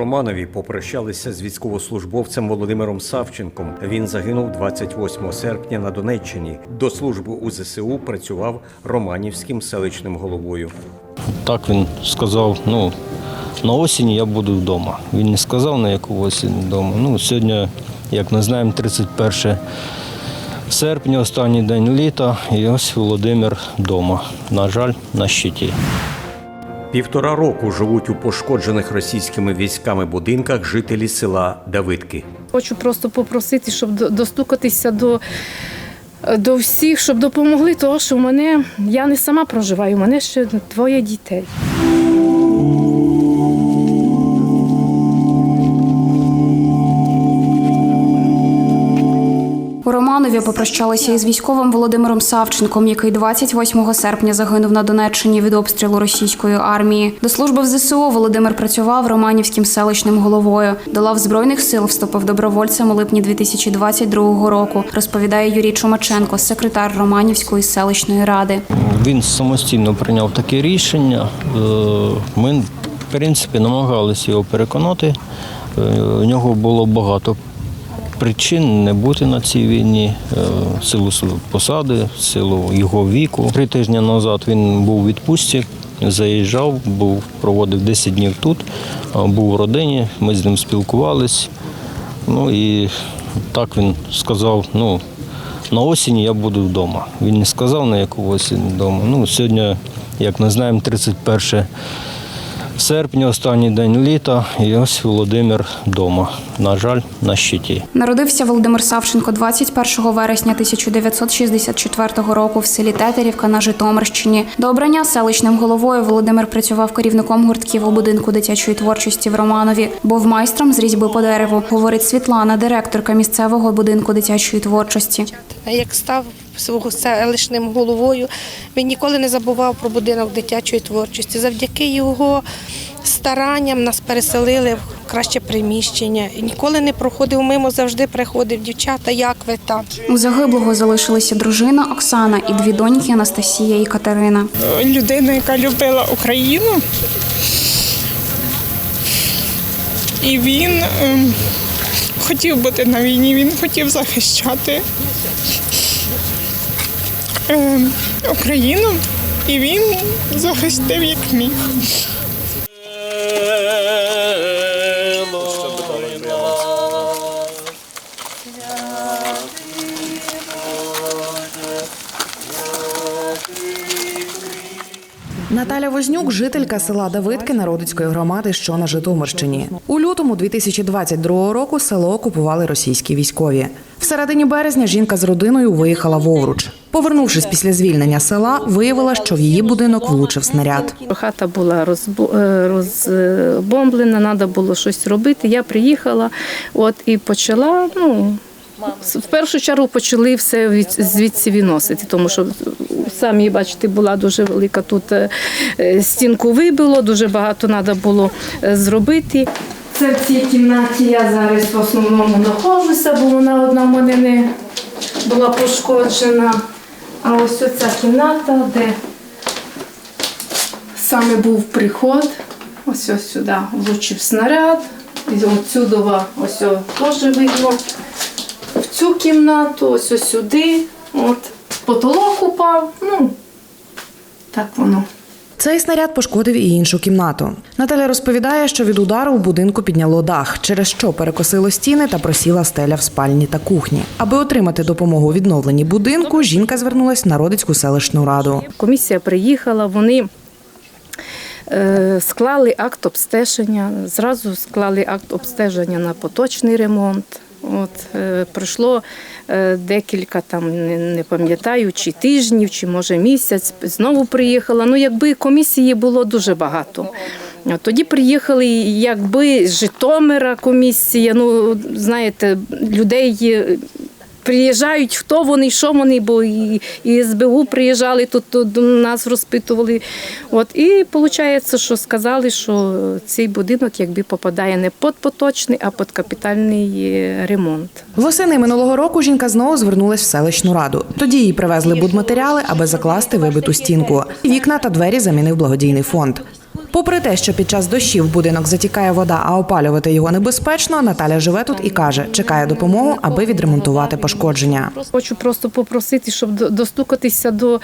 Романові попрощалися з військовослужбовцем Володимиром Савченком. Він загинув 28 серпня на Донеччині. До служби у ЗСУ працював Романівським селищним головою. Так він сказав, ну, на осінь я буду вдома. Він не сказав, на яку осінь вдома. Ну, сьогодні, як ми знаємо, 31 серпня, останній день літа, і ось Володимир вдома. На жаль, на щиті. Півтора року живуть у пошкоджених російськими військами будинках жителі села Давидки. Хочу просто попросити, щоб достукатися до, до всіх, щоб допомогли, тому що в мене я не сама проживаю, у мене ще двоє дітей. У попрощалися із військовим Володимиром Савченком, який 28 серпня загинув на Донеччині від обстрілу російської армії. До служби в ЗСУ Володимир працював романівським селищним головою. До лав збройних сил вступив добровольцем у липні 2022 року. Розповідає Юрій Чумаченко, секретар Романівської селищної ради. Він самостійно прийняв таке рішення. Е, Ми, в принципі, намагалися його переконати. Е, У нього було багато причин не бути на цій війні, е, в силу посади, в силу його віку. Три тижні назад він був у відпустці, заїжджав, був, проводив 10 днів тут, е, був у родині, ми з ним спілкувались. Ну і так він сказав, ну, на осінь я буду вдома. Він не сказав, на яку осінь вдома. Ну, сьогодні, як ми знаємо, 31 серпня, останній день літа, і ось Володимир вдома. На жаль, на щиті. Народився Володимир Савченко 21 вересня 1964 року в селі Тетерівка на Житомирщині. До обрання селищним головою Володимир працював керівником гуртків у будинку дитячої творчості в Романові. Був майстром з різьби по дереву, говорить Світлана, директорка місцевого будинку дитячої творчості. Як став свого селищним головою, він ніколи не забував про будинок дитячої творчості. Завдяки його старанням нас переселили в краще приміщення. І Ніколи не проходив мимо, завжди приходив дівчата, як ви там. У загиблого залишилися дружина Оксана і дві доньки Анастасія і Катерина. людина, яка любила Україну. І він ем, хотів бути на війні, він хотів захищати Україну, і він захистив як міг. Наталя Вознюк, жителька села Давидки Народицької громади, що на Житомирщині. У лютому 2022 року село окупували російські військові. В середині березня жінка з родиною виїхала в Овруч. Повернувшись після звільнення села, виявила, що в її будинок влучив снаряд. Хата була е, розбомблена, треба було щось робити. Я приїхала от, і почала. Ну, в першу чергу почали все від- звідси виносити, тому що самі бачите, була дуже велика тут е, е, стінку вибило, дуже багато треба було зробити. Це в цій кімнаті я зараз в основному знаходжуся, бо вона одна в мене не була пошкоджена. А ось оця кімната, де саме був приход, ось ось сюди влучив снаряд, і отсюдова ось теж видно. В цю кімнату, ось ось сюди, от потолок упав, ну так воно. Цей снаряд пошкодив і іншу кімнату. Наталя розповідає, що від удару у будинку підняло дах, через що перекосило стіни та просіла стеля в спальні та кухні. Аби отримати допомогу у відновленні будинку, жінка звернулась в Народицьку селищну раду. Комісія приїхала, вони е, склали акт обстеження, зразу склали акт обстеження на поточний ремонт. От, е, пройшло е, декілька там, не, не пам'ятаю, чи тижнів, чи може місяць. Знову приїхала. Ну, якби комісії було дуже багато. Тоді приїхали, якби з Житомира комісія. Ну, знаєте, людей приїжджають, хто вони, що вони, бо і, і СБУ приїжджали, тут, тут нас розпитували. От, і виходить, що сказали, що цей будинок якби попадає не під поточний, а під капітальний е, ремонт. Восени минулого року жінка знову звернулась в селищну раду. Тоді їй привезли будматеріали, аби закласти вибиту стінку. Вікна та двері замінив благодійний фонд. Попри те, що під час дощів будинок затікає вода, а опалювати його небезпечно, Наталя живе тут і каже, чекає допомогу, аби відремонтувати пошкодження. Хочу просто попросити, щоб достукатися до,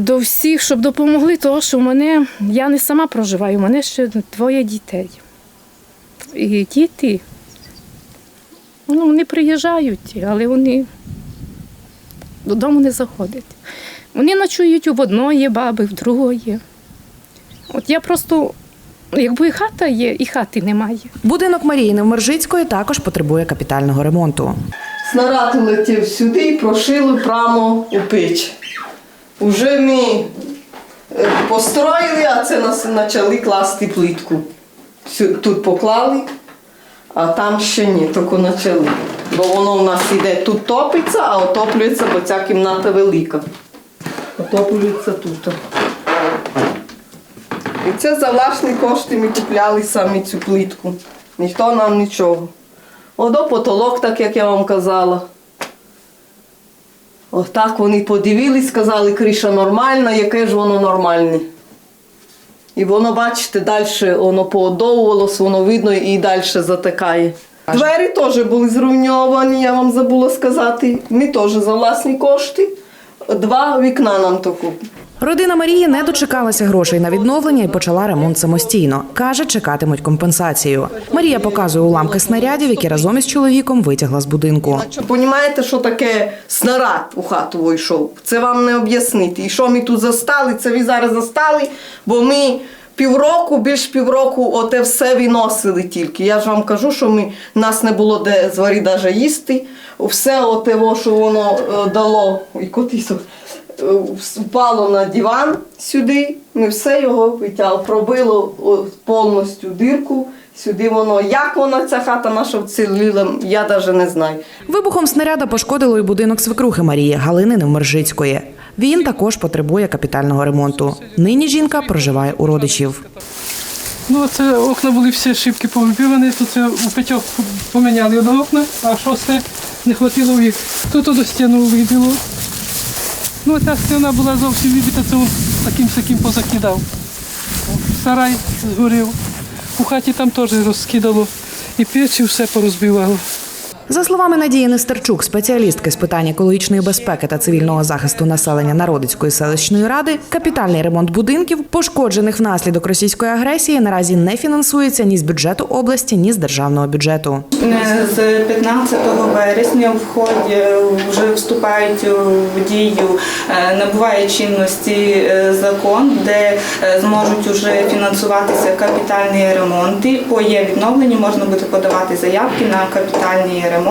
до всіх, щоб допомогли, тому що в мене я не сама проживаю, у мене ще двоє дітей. І діти, ну, вони приїжджають, але вони додому не заходять. Вони ночують у одної баби, в другої. От я просто, якби і хата є, і хати немає. Будинок Марії Невмержицької також потребує капітального ремонту. Снаряд летів сюди і прошили прямо у печ. Уже ми е, построїли, а це нас почали класти плитку. Тут поклали, а там ще ні, тільки почали. Бо воно в нас іде тут топиться, а отоплюється, бо ця кімната велика. Отоплюється тут. І це за власні кошти ми купляли самі цю плитку. Ніхто нам нічого. Одо потолок, так як я вам казала. Отак вони подивились, сказали, криша нормальна, яке ж воно нормальне. І воно, бачите, далі воно поодовувалось, воно видно і далі затикає. Двері теж були зруйновані, я вам забула сказати. Ми теж за власні кошти. Два вікна нам таку. Родина Марії не дочекалася грошей на відновлення і почала ремонт самостійно. Каже, чекатимуть компенсацію. Марія показує уламки снарядів, які разом із чоловіком витягла з будинку. Понімаєте, що таке снаряд у хату вийшов? Це вам не об'яснити. І що ми тут застали? Це ви зараз застали, бо ми півроку, більш півроку, оте все виносили тільки. Я ж вам кажу, що ми, нас не було де зварі навіть їсти. Все оте, що воно е, дало, і котисок, е, впало на диван сюди. Ми все його витягли, пробило повністю дирку. Сюди воно, як вона ця хата наша вцілила, я навіть не знаю. Вибухом снаряда пошкодило і будинок свекрухи Марії Галини Невмержицької. Він також потребує капітального ремонту. Нині жінка проживає у родичів. Ну, це окна були всі шибки повибивані, тут це у п'ятьох поміняли одне окна, а шосте не хватило їх. Тут до стіну вибило. Ну, ця стіна була зовсім вибита, це таким сяким позакидав. Сарай згорів. У хаті там теж розкидало. І печі все порозбивало. За словами Надії Нестерчук, спеціалістки з питань екологічної безпеки та цивільного захисту населення Народицької селищної ради, капітальний ремонт будинків, пошкоджених внаслідок російської агресії, наразі не фінансується ні з бюджету області, ні з державного бюджету. Е, З 15 вересня в ході вже вступають в дію, е, набуває чинності е, закон, де е, зможуть вже фінансуватися капітальні ремонти. По є відновленню можна буде подавати заявки на капітальні ремонти.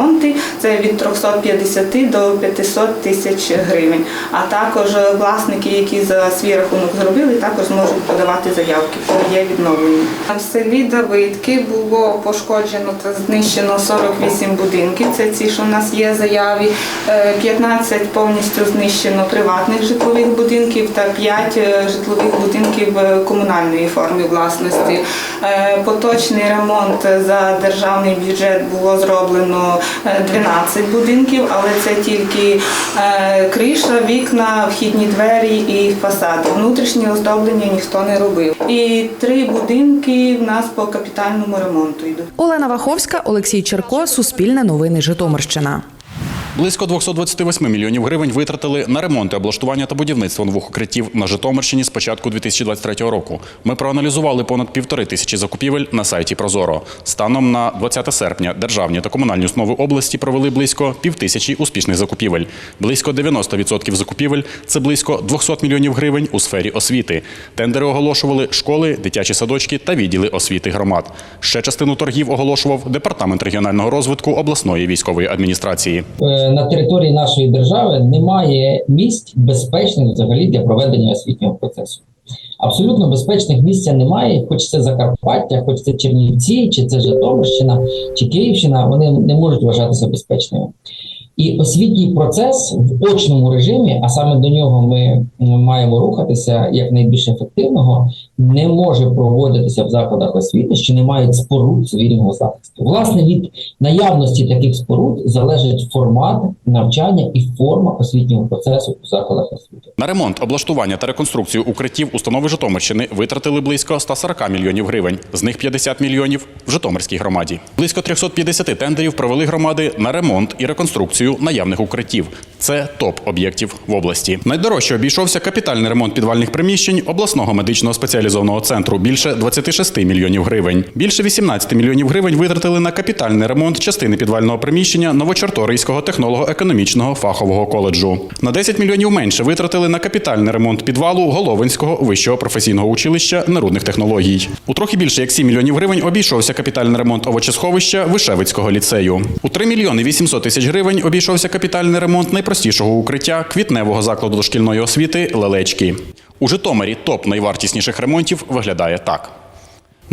Це від 350 до 500 тисяч гривень. А також власники, які за свій рахунок зробили, також зможуть подавати заявки є відновленню. В селі Давидки було пошкоджено та знищено 48 будинків. Це ці, що в нас є заяві. Е, 15 повністю знищено приватних житлових будинків та 5 житлових будинків е, комунальної форми власності. Е, Поточний ремонт за державний бюджет було зроблено е, 12 будинків, але це тільки е, криша, вікна, вхідні двері і фасади. Внутрішнє оздоблення ніхто не робив. І три будинки в нас по капітальному ремонту йдуть. Олена Ваховська, Олексій Черко, Суспільне новини Житомирщина. Близько 228 мільйонів гривень витратили на ремонт і облаштування та будівництво нових укриттів на Житомирщині з початку 2023 року. Ми проаналізували понад півтори тисячі закупівель на сайті Прозоро. Станом на 20 серпня державні та комунальні установи області провели близько півтисячі успішних закупівель. Близько 90% закупівель це близько 200 мільйонів гривень у сфері освіти. Тендери оголошували школи, дитячі садочки та відділи освіти громад. Ще частину торгів оголошував департамент регіонального розвитку обласної військової адміністрації. На території нашої держави немає місць безпечних взагалі для проведення освітнього процесу. Абсолютно безпечних місця немає, хоч це Закарпаття, хоч це Чернівці, чи це Житомирщина, чи Київщина, вони не можуть вважатися безпечними. І освітній процес в очному режимі, а саме до нього ми маємо рухатися як найбільш ефективного, не може проводитися в закладах освіти, що не мають споруд цивільного захисту. Власне, від наявності таких споруд залежить формат навчання і форма освітнього процесу у закладах освіти. На ремонт, облаштування та реконструкцію укриттів установи Житомирщини витратили близько 140 мільйонів гривень. З них 50 мільйонів в Житомирській громаді. Близько 350 тендерів провели громади на ремонт і реконструкцію наявних укриттів. Це топ об'єктів в області. Найдорожче обійшовся капітальний ремонт підвальних приміщень обласного медичного спеціалізованого центру більше 26 мільйонів гривень. Більше 18 мільйонів гривень витратили на капітальний ремонт частини підвального приміщення Новочорторийського технолого-економічного фахового коледжу. На 10 мільйонів менше витратили на капітальний ремонт підвалу Головинського вищого професійного училища нерудних технологій. У трохи більше як 7 мільйонів гривень обійшовся капітальний ремонт овочесховища Вишевицького ліцею. У 3 мільйони 800 тисяч гривень обійшовся капітальний ремонт найпростішого укриття квітневого закладу дошкільної освіти Лелечки. У Житомирі топ найвартісніших ремонтів виглядає так.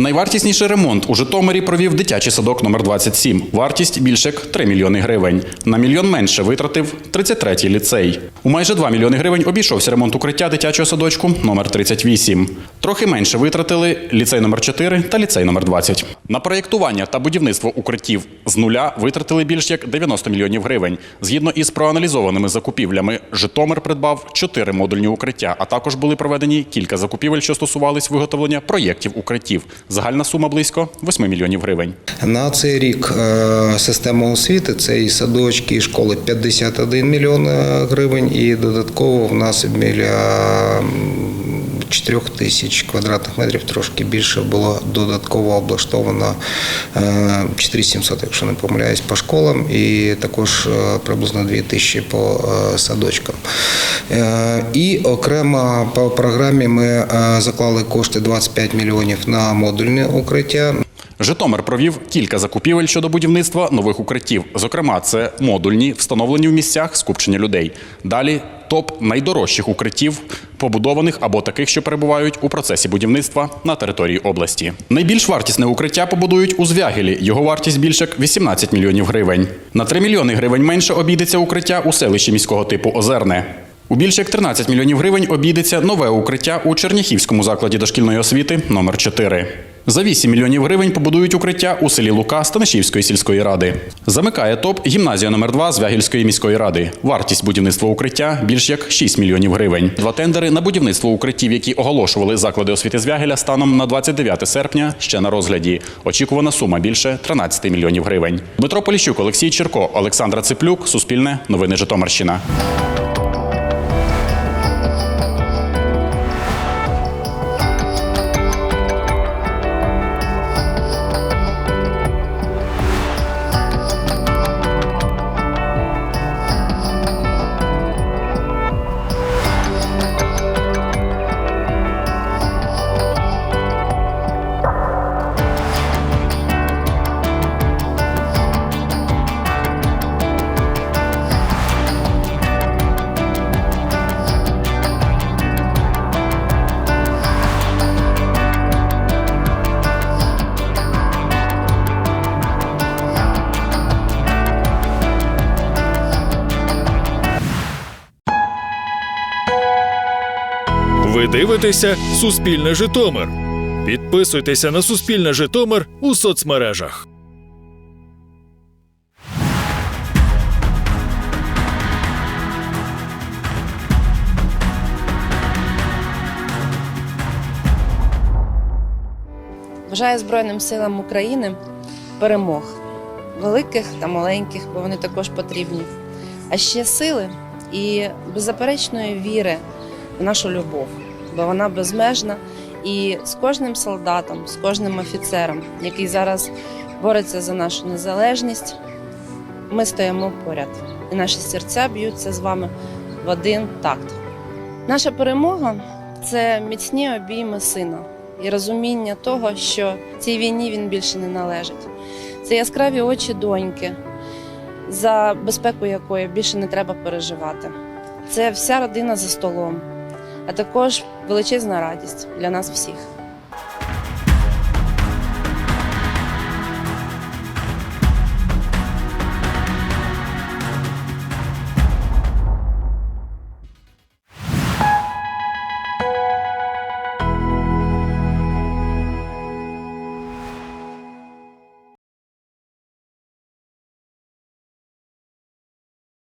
Найвартісніший ремонт у Житомирі провів дитячий садок номер 27. Вартість більше як 3 мільйони гривень. На мільйон менше витратив 33-й ліцей. У майже 2 мільйони гривень обійшовся ремонт укриття дитячого садочку номер 38. Трохи менше витратили ліцей номер 4 та ліцей номер 20. На проєктування та будівництво укриттів з нуля витратили більш як 90 мільйонів гривень. Згідно із проаналізованими закупівлями, Житомир придбав 4 модульні укриття, а також були проведені кілька закупівель, що стосувались виготовлення проєктів укриттів. Загальна сума близько 8 мільйонів гривень. На цей рік е, система освіти це і садочки, і школи 51 мільйон е, гривень, і додатково в нас біля 4 тисяч квадратних метрів, трошки більше було додатково облаштовано е, 4700, якщо не помиляюсь, по школам, і також е, приблизно 2 тисячі по е, садочкам. Е, І окремо по програмі ми е, заклали кошти 25 мільйонів на модульне укриття. Житомир провів кілька закупівель щодо будівництва нових укриттів. Зокрема, це модульні, встановлені в місцях скупчення людей. Далі топ найдорожчих укриттів, побудованих або таких, що перебувають у процесі будівництва на території області. Найбільш вартісне укриття побудують у Звягелі. Його вартість більше як 18 мільйонів гривень. На 3 мільйони гривень менше обійдеться укриття у селищі міського типу Озерне. У більше як 13 мільйонів гривень обійдеться нове укриття у Черніхівському закладі дошкільної освіти номер 4 За 8 мільйонів гривень побудують укриття у селі Лука Станишівської сільської ради. Замикає топ гімназія номер 2 Звягільської міської ради. Вартість будівництва укриття більш як 6 мільйонів гривень. Два тендери на будівництво укриттів, які оголошували заклади освіти Звягеля станом на 29 серпня, ще на розгляді. Очікувана сума більше 13 мільйонів гривень. Дмитро Поліщук, Олексій Черко, Олександра Циплюк, Суспільне, Новини Житомирщина. Дивитеся Суспільне Житомир. Підписуйтеся на Суспільне Житомир у соцмережах. Бажаю Збройним силам України перемог великих та маленьких, бо вони також потрібні. А ще сили і беззаперечної віри в нашу любов, бо вона безмежна. І з кожним солдатом, з кожним офіцером, який зараз бореться за нашу незалежність, ми стоїмо поряд, і наші серця б'ються з вами в один такт. Наша перемога це міцні обійми сина і розуміння того, що цій війні він більше не належить. Це яскраві очі доньки, за безпеку якої більше не треба переживати. Це вся родина за столом, а також величезна радість для нас всіх.